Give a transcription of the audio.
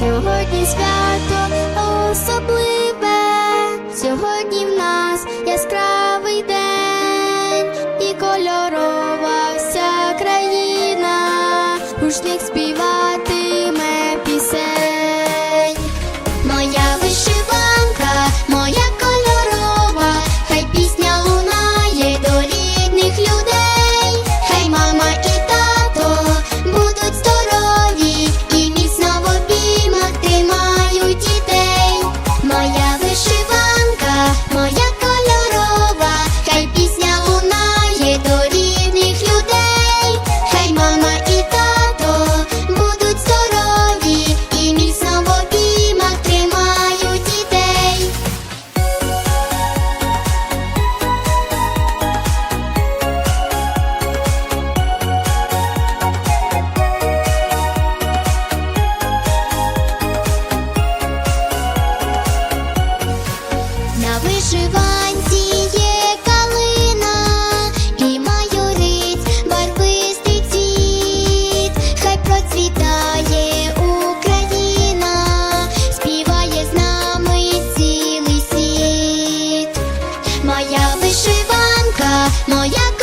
Сьогодні свято особливе, сьогодні в нас яскравий день. І кольорова вся країна, гучних співає. soy. вишиванці є калина і майорить барвистий цвіт, хай процвітає Україна, співає з нами цілий світ, моя вишиванка, моя.